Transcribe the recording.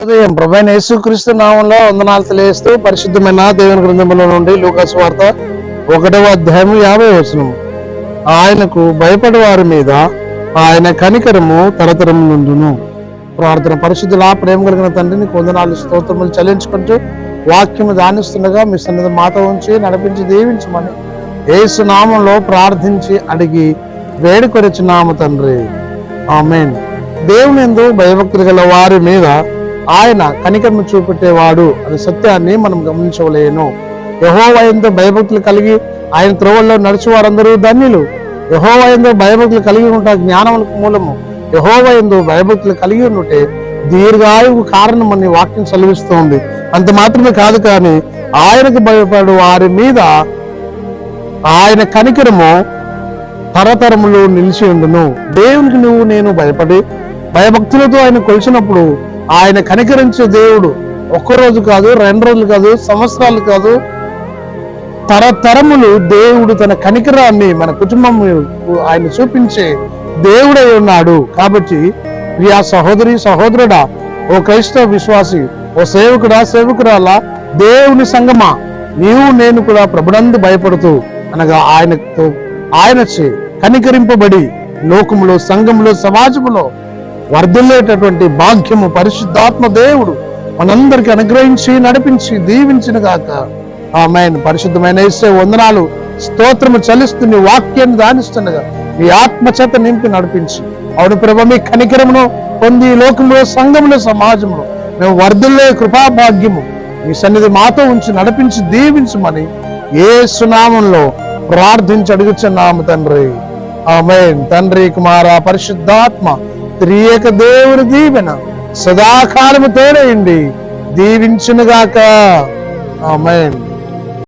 ఉదయం ప్రభైన యేసుక్రీస్తు నామంలో వందనాలు తెలియజేస్తూ పరిశుద్ధమైన దేవుని గ్రంథములో నుండి లూకాసు వార్త ఒకటవ అధ్యాయం యాభై వచనం ఆయనకు భయపడే వారి మీద ఆయన కనికరము తరతరం నుండును. ప్రార్థన పరిశుద్ధులా ప్రేమ కలిగిన తండ్రిని కొందనాలు స్తోత్రములు చెల్లించుకుంటూ వాక్యము ధ్యానిస్తుండగా మీ సన్నిధి మాత ఉంచి నడిపించి దీవించమని యేసు నామంలో ప్రార్థించి అడిగి వేడుకొరచున్నాము తండ్రి. ఆమెన్. దేవుని ఎందు భయభక్తులు గల వారి మీద ఆయన కనికరము చూపెట్టేవాడు అనే సత్యాన్ని మనం గమనించవలేను. యహోవయంతో భయభక్తులు కలిగి ఆయన త్రోవల్లో నడిచి వారందరూ ధన్యులు యహోవయంతో భయభక్తులు కలిగి ఉంట జ్ఞానములకు మూలము. యహోవా భయభక్తులు కలిగి ఉంటే దీర్ఘాయువు కారణం అని వాక్యం సెలవిస్తోంది. అంత మాత్రమే కాదు కానీ ఆయనకు భయపడు వారి మీద ఆయన కనికరము తరతరములు నిలిచి ఉండును. దేవునికి నువ్వు నేను భయపడి భయభక్తులతో ఆయన కొలిచినప్పుడు ఆయన కనికరించే దేవుడు ఒక్క రోజు కాదు రెండు రోజులు కాదు సంవత్సరాలు కాదు. తరతరములు దేవుడు తన కనికరాన్ని మన కుటుంబం ఆయన చూపించే దేవుడై ఉన్నాడు. కాబట్టి ప్రియా సహోదరి సహోదరుడా ఓ క్రైస్తవ విశ్వాసి ఓ సేవకుడా సేవకురాలా దేవుని సంగమా నీవు నేను కూడా ప్రభునందు భయపడుతూ అనగా ఆయనతో ఆయన చే కనికరింపబడి లోకములో సంఘములో సమాజములో వర్ధిల్లేటటువంటి భాగ్యము పరిశుద్ధాత్మ దేవుడు మనందరికి అనుగ్రహించి నడిపించి దీవించిన గాక ఆమెన్. పరిశుద్ధమైన ఇస్తే వందనాలు. స్తోత్రము చలిస్తుంది వాక్యాన్ని దానిస్తుండగా మీ ఆత్మచేత నింపి నడిపించి. అవును ప్రభ మీ కనికరమును పొంది లోకంలో సంఘములో సమాజంలో మేము వర్ధిల్లే కృపాభాగ్యము. మీ సన్నిధి మాతో ఉంచి నడిపించి దీవించమని ఏ సునామంలో ప్రార్థించి అడుగుచున్నాము తండ్రి. ఆమెన్. తండ్రి కుమార పరిశుద్ధాత్మ త్రియక దేవుని దీవెన సదాకాలము తోడయండి దీవించునుగాక. ఆమెన్.